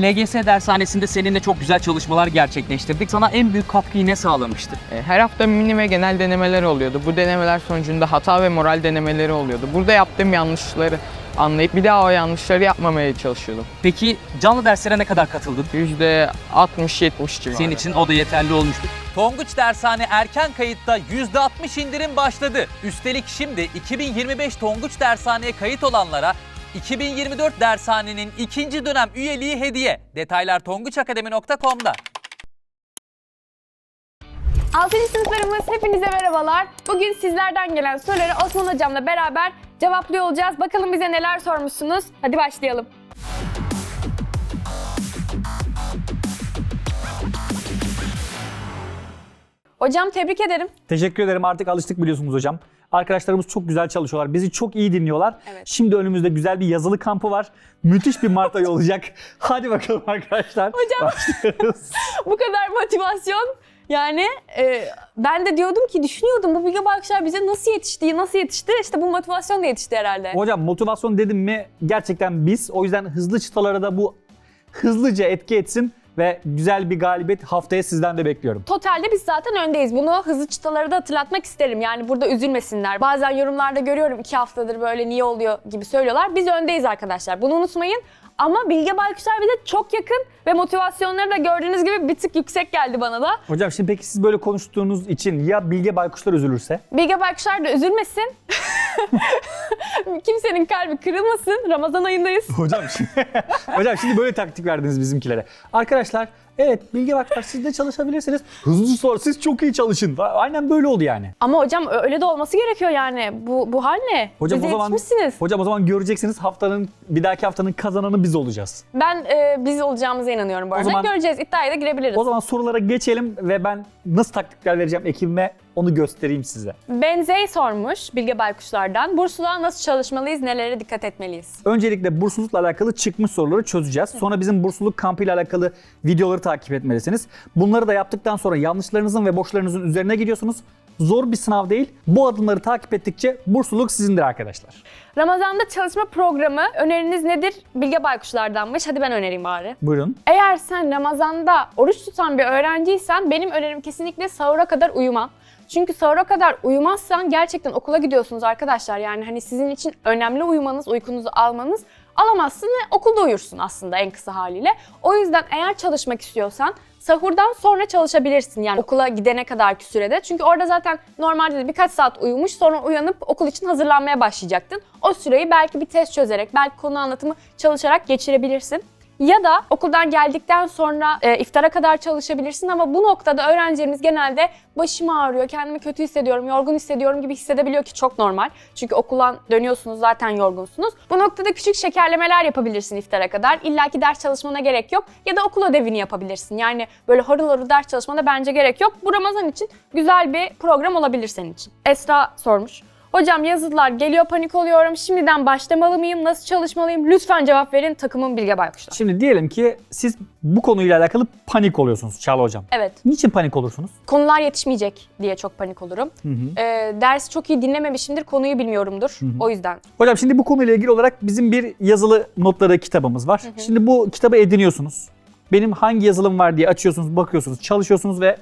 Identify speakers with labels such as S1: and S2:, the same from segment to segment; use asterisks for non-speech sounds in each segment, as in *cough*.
S1: LGS dershanesinde seninle çok güzel çalışmalar gerçekleştirdik. Sana en büyük katkıyı ne sağlamıştı?
S2: E, Her hafta mini ve genel denemeler oluyordu. Bu denemeler sonucunda hata ve moral denemeleri oluyordu. Burada yaptığım yanlışları anlayıp bir daha o yanlışları yapmamaya çalışıyordum.
S1: Peki canlı derslere ne kadar katıldın?
S2: %60-70 civarı.
S1: Senin için o da yeterli olmuştu.
S3: Tonguç Dershane erken kayıtta %60 indirim başladı. Üstelik şimdi 2025 Tonguç Dershane'ye kayıt olanlara 2024 dershanenin ikinci dönem üyeliği hediye. Detaylar tonguçakademi.com'da.
S4: 6. sınıflarımız hepinize merhabalar. Bugün sizlerden gelen soruları Osman Hocam'la beraber cevaplıyor olacağız. Bakalım bize neler sormuşsunuz. Hadi başlayalım. Hocam tebrik ederim.
S5: Teşekkür ederim. Artık alıştık biliyorsunuz hocam. Arkadaşlarımız çok güzel çalışıyorlar. Bizi çok iyi dinliyorlar.
S4: Evet.
S5: Şimdi önümüzde güzel bir yazılı kampı var. Müthiş bir Mart ayı *laughs* olacak. Hadi bakalım arkadaşlar.
S4: Hocam.
S5: Başlıyoruz. *laughs*
S4: Bu kadar motivasyon. Yani e, ben de diyordum ki düşünüyordum bu Bilge Baykuşlar bize nasıl yetişti, nasıl yetişti? İşte bu motivasyon da yetişti herhalde.
S5: hocam motivasyon dedim mi gerçekten biz. O yüzden hızlı çıtalara da bu hızlıca etki etsin ve güzel bir galibiyet haftaya sizden de bekliyorum.
S4: Totalde biz zaten öndeyiz. Bunu hızlı çıtaları da hatırlatmak isterim. Yani burada üzülmesinler. Bazen yorumlarda görüyorum iki haftadır böyle niye oluyor gibi söylüyorlar. Biz öndeyiz arkadaşlar. Bunu unutmayın. Ama Bilge Baykuşlar bize çok yakın ve motivasyonları da gördüğünüz gibi bir tık yüksek geldi bana da.
S5: Hocam şimdi peki siz böyle konuştuğunuz için ya Bilge Baykuşlar üzülürse?
S4: Bilge Baykuşlar da üzülmesin. *laughs* *laughs* Kimsenin kalbi kırılmasın. Ramazan ayındayız. *laughs*
S5: Hocam şimdi, *laughs* hocam şimdi böyle taktik verdiniz bizimkilere. Arkadaşlar evet Bilge Baykuşlar siz de çalışabilirsiniz. Hızlı sor siz çok iyi çalışın. Aynen böyle oldu yani.
S4: Ama hocam öyle de olması gerekiyor yani. Bu, bu hal ne?
S5: Hocam
S4: Bize
S5: o zaman
S4: yetişmişsiniz.
S5: Hocam o zaman göreceksiniz haftanın bir dahaki haftanın kazananı biz olacağız.
S4: Ben e, biz olacağımıza inanıyorum bu arada.
S5: zaman-
S4: Göreceğiz. İddiaya da girebiliriz.
S5: O zaman sorulara geçelim ve ben nasıl taktikler vereceğim ekibime onu göstereyim size.
S4: Benzey sormuş Bilge Baykuşlar'dan. Bursluğa nasıl çalışmalıyız, nelere dikkat etmeliyiz?
S5: Öncelikle burslulukla alakalı çıkmış soruları çözeceğiz. Sonra bizim bursluluk kampıyla alakalı videoları takip etmelisiniz. Bunları da yaptıktan sonra yanlışlarınızın ve boşlarınızın üzerine gidiyorsunuz. Zor bir sınav değil. Bu adımları takip ettikçe bursluluk sizindir arkadaşlar.
S4: Ramazan'da çalışma programı öneriniz nedir? Bilge Baykuşlar'danmış. Hadi ben önereyim bari.
S5: Buyurun.
S4: Eğer sen Ramazan'da oruç tutan bir öğrenciysen benim önerim kesinlikle sahura kadar uyuma. Çünkü sahura kadar uyumazsan gerçekten okula gidiyorsunuz arkadaşlar. Yani hani sizin için önemli uyumanız, uykunuzu almanız alamazsın ve okulda uyursun aslında en kısa haliyle. O yüzden eğer çalışmak istiyorsan sahurdan sonra çalışabilirsin yani okula gidene kadarki sürede. Çünkü orada zaten normalde de birkaç saat uyumuş sonra uyanıp okul için hazırlanmaya başlayacaktın. O süreyi belki bir test çözerek, belki konu anlatımı çalışarak geçirebilirsin. Ya da okuldan geldikten sonra e, iftara kadar çalışabilirsin ama bu noktada öğrencilerimiz genelde başım ağrıyor, kendimi kötü hissediyorum, yorgun hissediyorum gibi hissedebiliyor ki çok normal. Çünkü okuldan dönüyorsunuz zaten yorgunsunuz. Bu noktada küçük şekerlemeler yapabilirsin iftara kadar. İlla ki ders çalışmana gerek yok ya da okul ödevini yapabilirsin. Yani böyle harıl harıl ders çalışmana bence gerek yok. Bu Ramazan için güzel bir program olabilir senin için. Esra sormuş. Hocam yazılar geliyor panik oluyorum. Şimdiden başlamalı mıyım? Nasıl çalışmalıyım? Lütfen cevap verin. Takımım Bilge Baykuşlar.
S5: Şimdi diyelim ki siz bu konuyla alakalı panik oluyorsunuz Çağla Hocam.
S4: Evet.
S5: Niçin panik olursunuz?
S4: Konular yetişmeyecek diye çok panik olurum. Ee, dersi çok iyi dinlememişimdir. Konuyu bilmiyorumdur. O yüzden.
S5: Hocam şimdi bu konuyla ilgili olarak bizim bir yazılı notları kitabımız var. Şimdi bu kitabı ediniyorsunuz. Benim hangi yazılım var diye açıyorsunuz, bakıyorsunuz, çalışıyorsunuz ve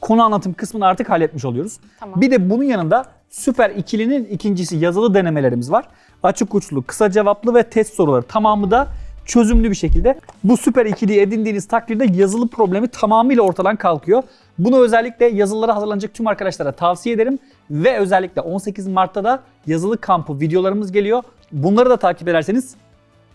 S5: konu anlatım kısmını artık halletmiş oluyoruz.
S4: Tamam.
S5: Bir de bunun yanında süper ikilinin ikincisi yazılı denemelerimiz var. Açık uçlu, kısa cevaplı ve test soruları tamamı da çözümlü bir şekilde bu süper ikiliyi edindiğiniz takdirde yazılı problemi tamamıyla ortadan kalkıyor. Bunu özellikle yazılılara hazırlanacak tüm arkadaşlara tavsiye ederim. Ve özellikle 18 Mart'ta da yazılı kampı videolarımız geliyor. Bunları da takip ederseniz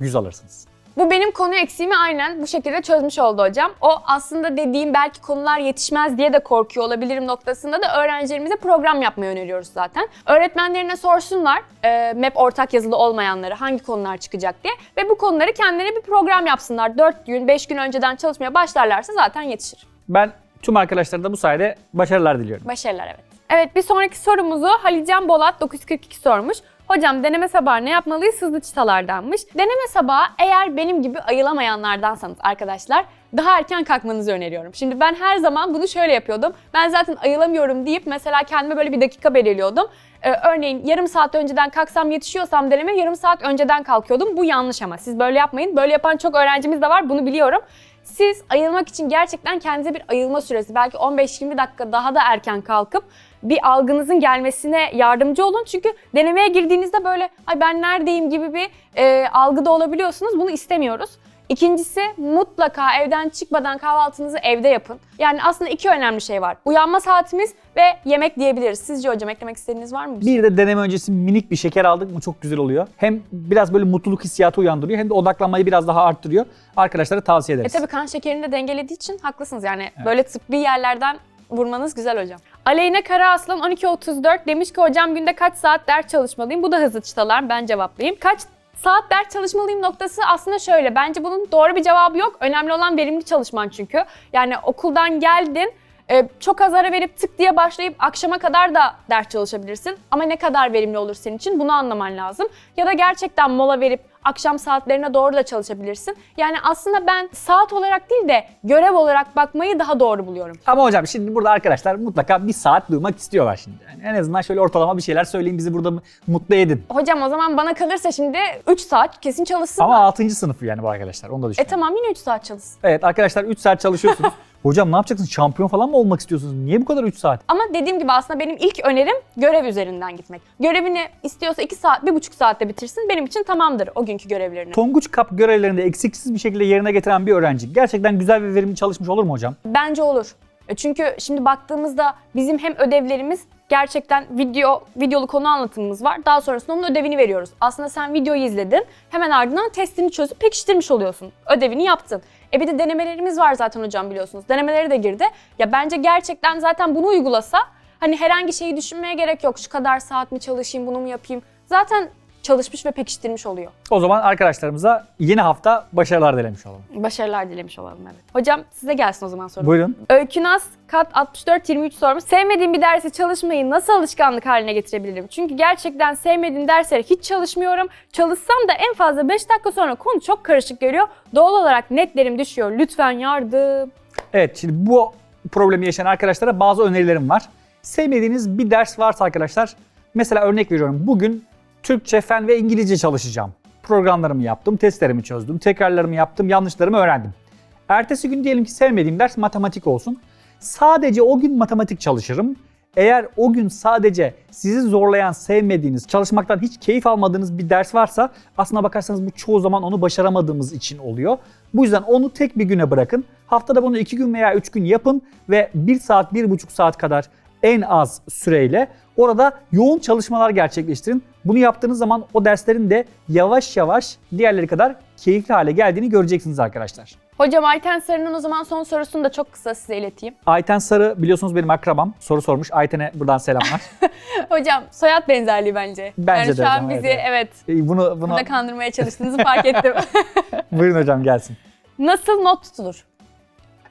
S5: 100 alırsınız.
S4: Bu benim konu eksiğimi aynen bu şekilde çözmüş oldu hocam. O aslında dediğim belki konular yetişmez diye de korkuyor olabilirim noktasında da öğrencilerimize program yapmayı öneriyoruz zaten. Öğretmenlerine sorsunlar e, MEP ortak yazılı olmayanları hangi konular çıkacak diye ve bu konuları kendileri bir program yapsınlar. 4 gün 5 gün önceden çalışmaya başlarlarsa zaten yetişir.
S5: Ben tüm arkadaşlara da bu sayede başarılar diliyorum.
S4: Başarılar evet. Evet bir sonraki sorumuzu Halican Bolat 942 sormuş. Hocam deneme sabahı ne yapmalıyız? Hızlı çıtalardanmış. Deneme sabahı eğer benim gibi ayılamayanlardansanız arkadaşlar daha erken kalkmanızı öneriyorum. Şimdi ben her zaman bunu şöyle yapıyordum. Ben zaten ayılamıyorum deyip mesela kendime böyle bir dakika belirliyordum. Ee, örneğin yarım saat önceden kalksam yetişiyorsam deneme yarım saat önceden kalkıyordum. Bu yanlış ama siz böyle yapmayın. Böyle yapan çok öğrencimiz de var bunu biliyorum. Siz ayılmak için gerçekten kendinize bir ayılma süresi belki 15-20 dakika daha da erken kalkıp bir algınızın gelmesine yardımcı olun. Çünkü denemeye girdiğinizde böyle ay ben neredeyim gibi bir e, algıda olabiliyorsunuz. Bunu istemiyoruz. İkincisi mutlaka evden çıkmadan kahvaltınızı evde yapın. Yani aslında iki önemli şey var. Uyanma saatimiz ve yemek diyebiliriz. Sizce hocam eklemek istediğiniz var mı?
S5: Bir de deneme öncesi minik bir şeker aldık mı çok güzel oluyor. Hem biraz böyle mutluluk hissiyatı uyandırıyor hem de odaklanmayı biraz daha arttırıyor. Arkadaşlara tavsiye
S4: E
S5: ederiz.
S4: tabii kan şekerini de dengelediği için haklısınız. Yani böyle tıbbi yerlerden vurmanız güzel hocam. Aleyna Karaaslan 12.34 demiş ki hocam günde kaç saat ders çalışmalıyım? Bu da hızlı çıtalar ben cevaplayayım. Kaç saat ders çalışmalıyım noktası aslında şöyle. Bence bunun doğru bir cevabı yok. Önemli olan verimli çalışman çünkü. Yani okuldan geldin e, çok az ara verip tık diye başlayıp akşama kadar da ders çalışabilirsin. Ama ne kadar verimli olur senin için bunu anlaman lazım. Ya da gerçekten mola verip akşam saatlerine doğru da çalışabilirsin. Yani aslında ben saat olarak değil de görev olarak bakmayı daha doğru buluyorum.
S5: Ama hocam şimdi burada arkadaşlar mutlaka bir saat duymak istiyorlar şimdi. Yani en azından şöyle ortalama bir şeyler söyleyin bizi burada mutlu edin.
S4: Hocam o zaman bana kalırsa şimdi 3 saat kesin çalışsın.
S5: Ama 6. sınıfı yani bu arkadaşlar onu da
S4: E
S5: düşünün.
S4: tamam yine 3 saat çalışsın.
S5: Evet arkadaşlar 3 saat çalışıyorsunuz. *laughs* hocam ne yapacaksınız? Şampiyon falan mı olmak istiyorsunuz? Niye bu kadar 3 saat?
S4: Ama dediğim gibi aslında benim ilk önerim görev üzerinden gitmek. Görevini istiyorsa 2 saat, 1,5 saatte bitirsin. Benim için tamamdır o günkü görevlerini.
S5: Tonguç Kap görevlerini eksiksiz bir şekilde yerine getiren bir öğrenci gerçekten güzel ve verimli çalışmış olur mu hocam?
S4: Bence olur. E Çünkü şimdi baktığımızda bizim hem ödevlerimiz gerçekten video videolu konu anlatımımız var. Daha sonrasında onun ödevini veriyoruz. Aslında sen videoyu izledin. Hemen ardından testini çözüp pekiştirmiş oluyorsun. Ödevini yaptın. E bir de denemelerimiz var zaten hocam biliyorsunuz. Denemeleri de girdi. Ya bence gerçekten zaten bunu uygulasa hani herhangi şeyi düşünmeye gerek yok. Şu kadar saat mi çalışayım, bunu mu yapayım? Zaten çalışmış ve pekiştirmiş oluyor.
S5: O zaman arkadaşlarımıza yeni hafta başarılar dilemiş olalım.
S4: Başarılar dilemiş olalım evet. Hocam size gelsin o zaman soru.
S5: Buyurun.
S4: Öykünaz kat 64-23 sormuş. Sevmediğim bir dersi çalışmayı nasıl alışkanlık haline getirebilirim? Çünkü gerçekten sevmediğim derslere hiç çalışmıyorum. Çalışsam da en fazla 5 dakika sonra konu çok karışık geliyor. Doğal olarak netlerim düşüyor. Lütfen yardım.
S5: Evet şimdi bu problemi yaşayan arkadaşlara bazı önerilerim var. Sevmediğiniz bir ders varsa arkadaşlar mesela örnek veriyorum bugün Türkçe, fen ve İngilizce çalışacağım. Programlarımı yaptım, testlerimi çözdüm, tekrarlarımı yaptım, yanlışlarımı öğrendim. Ertesi gün diyelim ki sevmediğim ders matematik olsun. Sadece o gün matematik çalışırım. Eğer o gün sadece sizi zorlayan, sevmediğiniz, çalışmaktan hiç keyif almadığınız bir ders varsa aslına bakarsanız bu çoğu zaman onu başaramadığımız için oluyor. Bu yüzden onu tek bir güne bırakın. Haftada bunu iki gün veya üç gün yapın ve bir saat, bir buçuk saat kadar en az süreyle orada yoğun çalışmalar gerçekleştirin. Bunu yaptığınız zaman o derslerin de yavaş yavaş diğerleri kadar keyifli hale geldiğini göreceksiniz arkadaşlar.
S4: Hocam Ayten Sarı'nın o zaman son sorusunu da çok kısa size ileteyim.
S5: Ayten Sarı biliyorsunuz benim akrabam. Soru sormuş. Ayten'e buradan selamlar. *laughs*
S4: Hocam soyad benzerliği bence.
S5: Bence
S4: yani
S5: de
S4: şu an
S5: hocam,
S4: bizi
S5: evet,
S4: evet,
S5: Ee, bunu bunu
S4: burada kandırmaya çalıştığınızı fark ettim. *laughs*
S5: buyurun hocam gelsin.
S4: Nasıl not tutulur?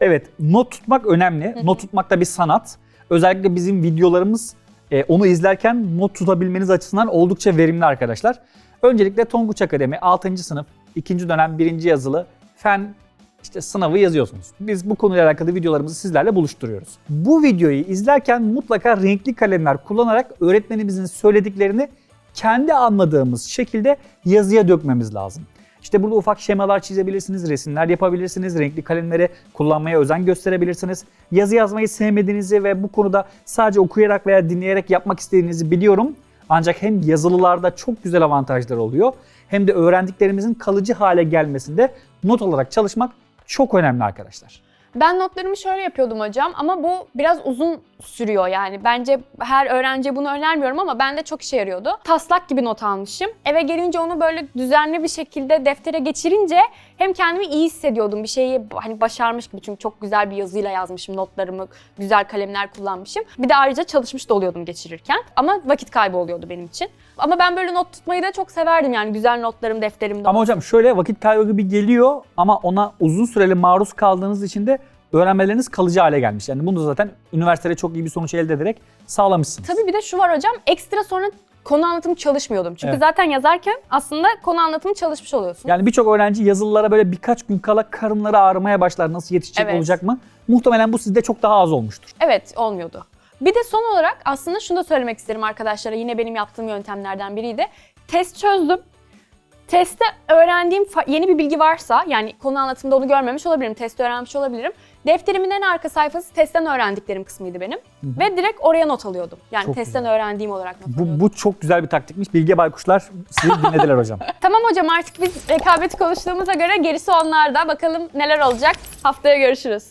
S5: Evet, not tutmak önemli. Not tutmak da bir sanat. Özellikle bizim videolarımız e, onu izlerken not tutabilmeniz açısından oldukça verimli arkadaşlar. Öncelikle Tonguç Akademi 6. sınıf 2. dönem 1. yazılı fen işte sınavı yazıyorsunuz. Biz bu konuyla alakalı videolarımızı sizlerle buluşturuyoruz. Bu videoyu izlerken mutlaka renkli kalemler kullanarak öğretmenimizin söylediklerini kendi anladığımız şekilde yazıya dökmemiz lazım. İşte burada ufak şemalar çizebilirsiniz, resimler yapabilirsiniz, renkli kalemleri kullanmaya özen gösterebilirsiniz. Yazı yazmayı sevmediğinizi ve bu konuda sadece okuyarak veya dinleyerek yapmak istediğinizi biliyorum. Ancak hem yazılılarda çok güzel avantajlar oluyor hem de öğrendiklerimizin kalıcı hale gelmesinde not olarak çalışmak çok önemli arkadaşlar.
S4: Ben notlarımı şöyle yapıyordum hocam ama bu biraz uzun sürüyor yani. Bence her öğrenciye bunu önermiyorum ama bende çok işe yarıyordu. Taslak gibi not almışım. Eve gelince onu böyle düzenli bir şekilde deftere geçirince hem kendimi iyi hissediyordum. Bir şeyi hani başarmış gibi çünkü çok güzel bir yazıyla yazmışım notlarımı, güzel kalemler kullanmışım. Bir de ayrıca çalışmış da oluyordum geçirirken ama vakit kaybı oluyordu benim için. Ama ben böyle not tutmayı da çok severdim yani güzel notlarım defterimde.
S5: Ama hocam şöyle vakit kaybı gibi geliyor ama ona uzun süreli maruz kaldığınız için de öğrenmeleriniz kalıcı hale gelmiş. Yani bunu zaten üniversitede çok iyi bir sonuç elde ederek sağlamışsınız.
S4: Tabii bir de şu var hocam ekstra sonra konu anlatımı çalışmıyordum. Çünkü
S5: Evet.
S4: zaten yazarken aslında konu anlatımı çalışmış oluyorsun.
S5: Yani birçok öğrenci yazılılara böyle birkaç gün kala karınları ağrımaya başlar. Nasıl yetişecek
S4: Evet.
S5: olacak mı? Muhtemelen bu sizde çok daha az olmuştur.
S4: Evet olmuyordu. Bir de son olarak aslında şunu da söylemek isterim arkadaşlara. Yine benim yaptığım yöntemlerden biriydi. Test çözdüm. Testte öğrendiğim yeni bir bilgi varsa, yani konu anlatımda onu görmemiş olabilirim, testte öğrenmiş olabilirim. Defterimin en arka sayfası testten öğrendiklerim kısmıydı benim. Ve direkt oraya not alıyordum. Yani
S5: Çok
S4: testten öğrendiğim olarak not alıyordum.
S5: Bu, bu çok güzel bir taktikmiş. Bilge Baykuşlar sizi *laughs* dinlediler hocam.
S4: Tamam hocam artık biz rekabeti konuştuğumuza göre gerisi onlarda. Bakalım neler olacak. Haftaya görüşürüz.